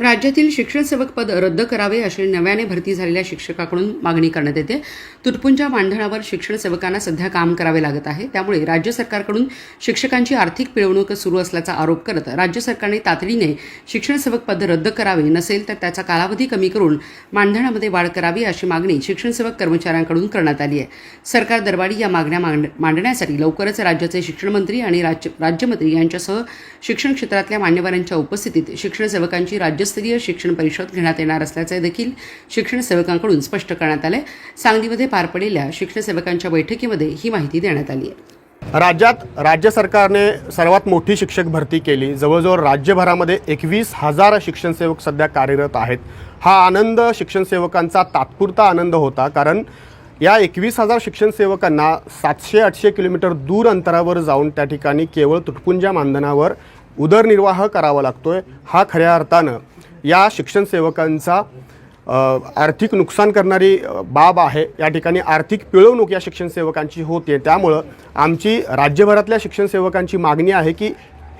राज्यातील शिक्षण सेवक पद रद्द करावे अशी नव्याने भरती झालेल्या शिक्षकाकडून मागणी करण्यात येते. तुटपुंजा मानधनावर शिक्षण सेवकांना सध्या काम करावे लागत आहे. त्यामुळे राज्य सरकारकडून शिक्षकांची आर्थिक पिळवणूक सुरू असल्याचा आरोप करत राज्य सरकारने तातडीने शिक्षण सेवक पद रद्द करावे नसेल तर त्याचा कालावधी कमी करून मानधनामध्ये वाढ करावी अशी मागणी शिक्षण सेवक कर्मचाऱ्यांकडून करण्यात आली आहे. सरकार दरबारी या मागण्या मांड मांडण्यासाठी लवकरच राज्याचे शिक्षण मंत्री आणि राज्य राज्यमंत्री यांच्यासह शिक्षण क्षेत्रातल्या मान्यवरांच्या उपस्थितीत शिक्षण सेवकांची राज्यस्तरीय शिक्षण परिषद घेण्यात येणार असल्याचे देखील शिक्षण सेवकांकडून स्पष्ट करण्यात आले सांगलीमध्ये पार पडलेल्या शिक्षण सेवकांच्या बैठकीमध्ये ही माहिती देण्यात आली आहे राज्यात राज्य सरकारने सर्वात मोठी शिक्षक भरती केली. जवळजवळ राज्यभरामध्ये एकवीस हजार शिक्षण सेवक सध्या कार्यरत आहेत. हा आनंद शिक्षण सेवकांचा तात्पुरता आनंद होता कारण या एकवीस हजार शिक्षण सेवकांना सातशे आठशे किलोमीटर दूर अंतरावर जाऊन त्या ठिकाणी केवळ तुटपुंजा मानधनावर उदरनिर्वाह करावा लागतोय. हा खऱ्या अर्थानं या शिक्षण सेवकांचा आर्थिक नुकसान करणारी बाब आहे. या ठिकाणी आर्थिक पिळवणूक या शिक्षण सेवकांची होते. त्यामुळं आमची राज्यभरातल्या शिक्षण सेवकांची मागणी आहे की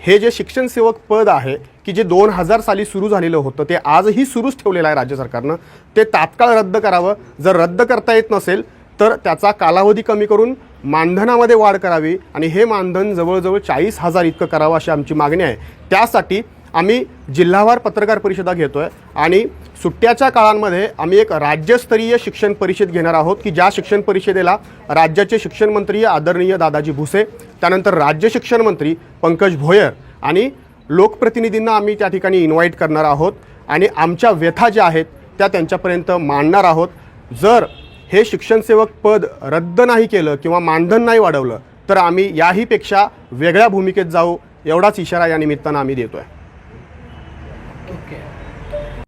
हे जे शिक्षण सेवक पद आहे की जे दोन हजार साली सुरू झालेलं होतं ते आजही सुरूच ठेवलेलं आहे राज्य सरकारनं. ते तात्काळ रद्द करावं. जर रद्द करता येत नसेल तर त्याचा कालावधी कमी करून मानधनामध्ये वाढ करावी. आणि हे मानधन जवळजवळ चाळीस हजार इतकं करावं अशी आमची मागणी आहे. त्यासाठी आम्ही जिल्हावार पत्रकार परिषदा घेतो आहे आणि सुट्ट्याच्या काळांमध्ये आम्ही एक राज्यस्तरीय शिक्षण परिषद घेणार आहोत की ज्या शिक्षण परिषदेला राज्याचे शिक्षण मंत्री आदरणीय दादाजी भुसे त्यानंतर राज्य शिक्षण मंत्री पंकज भोयर आणि लोकप्रतिनिधींना आम्ही त्या ठिकाणी इन्व्हाइट करणार आहोत आणि आमच्या व्यथा ज्या आहेत त्या त्यांच्यापर्यंत मांडणार आहोत. जर हे शिक्षणसेवक पद रद्द नाही केलं किंवा मानधन नाही वाढवलं तर आम्ही याहीपेक्षा वेगळ्या भूमिकेत जाऊ एवढाच इशारा या निमित्तानं आम्ही देतो आहे tu quer.